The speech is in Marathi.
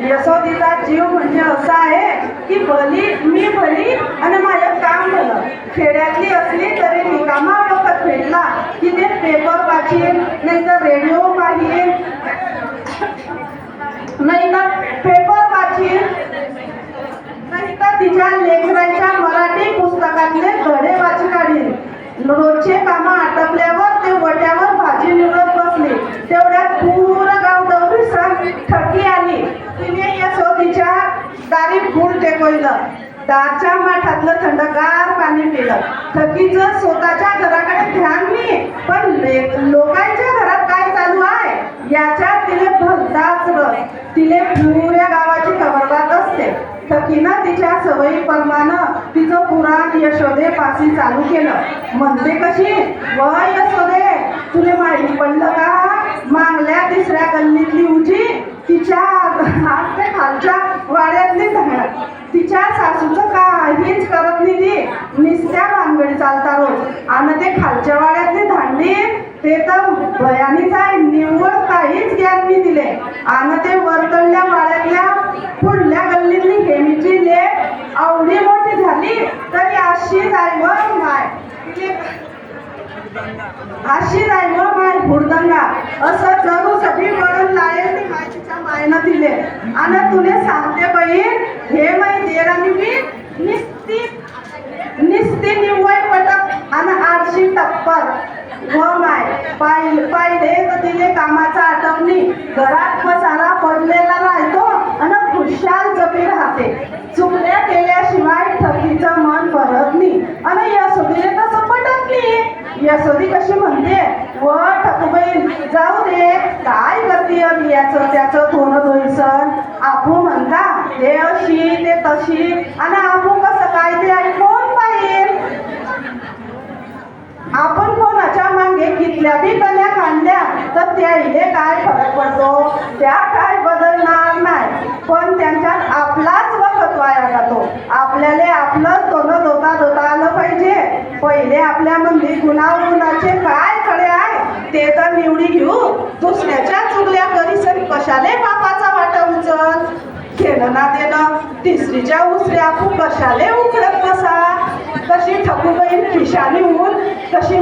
यशोदीचा जीव म्हणजे असा आहे की भली मी भली आणि माझं काम झालं खेड्यातली असली तरी रिकामा वखत फेडला की ते पेपर वाचीन नाही तर रेडिओ पाहिजे नाही ना पेपर फूल टेकवलं दारच्या माठातलं थंडगार पाणी पिलं. थकीचं स्वतःच्या घराकडे ध्यान नाही पण लोकांच्या घरात काय चालू आहे याच्यात तिने भलताच रस. तिने पुऱ्या गावाची खबरदार असते. थकीनं तिच्या सवयी परमानं तिचं पुराण यशोदे पासी चालू केलं. म्हणते कशी? व यशोदे तुले माहिती पडलं का? मागल्या तिसऱ्या गल्लीतली उजी तिच्या आमच्या खालच्या वाड्यातली धाड तिच्या सासूचं काहीच करत नाही ती निस्त्या भानगडी चालता रोज. आणि ते खालच्या वाड्यातली धांडी ते तर भयानीच आहे. निव्वळ काहीच ज्ञान मी दिले आणि ते वरतडल्या वाड्यातल्या पुढल्या गल्लीतली हेमीची लेख आवडी मोठी झाली तरी अशीच आहे व माय. अशीच आहे नाही माय हुडदंगा. असं जरू सगळी वळून लायेल ती माय तिच्या मायनं दिले आणि तुले सांगते बहीण हे माय देरानी मी निस्ती निस्ती निव्वळ पटक आणि आरशी टप्पर. व माय पाय पाहिले तर तिने कामाचा आठवणी. घरात मसाला पडलेला राहतो आणि खुशाल जपी राहते. चुकल्या केल्याशिवाय ठकीचं मन भरत नाही. आणि यशोदीने तसं पटत नाही? यशोदी कशी म्हणते व ठकूबाई जाऊ दे काय करते अन याचं त्याचं थोडं धोईसन आपू म्हणता हे अशी ते तशी. आणि आपू कसं काय ते आणि कोण पाहिजे आपण कोणाच्या मागे कितल्या बी कल्या काढल्या तर त्याइले काय फरक पडतो? त्या काय बदलणार नाही. पण त्यांच्यात आपलाच वखत वाया जातो. आपल्याला आपलं दोन दोता धोता आलं पाहिजे. पहिले आपल्या मंदिर गुन्हा काय खडे आहे ते तर निवडी घेऊ. दुसऱ्याच्या घेणं ना देणं. तिसरीच्या उसऱ्या खूप कशाले उकडत बसा. कशी ठकू बहीण होऊन कशी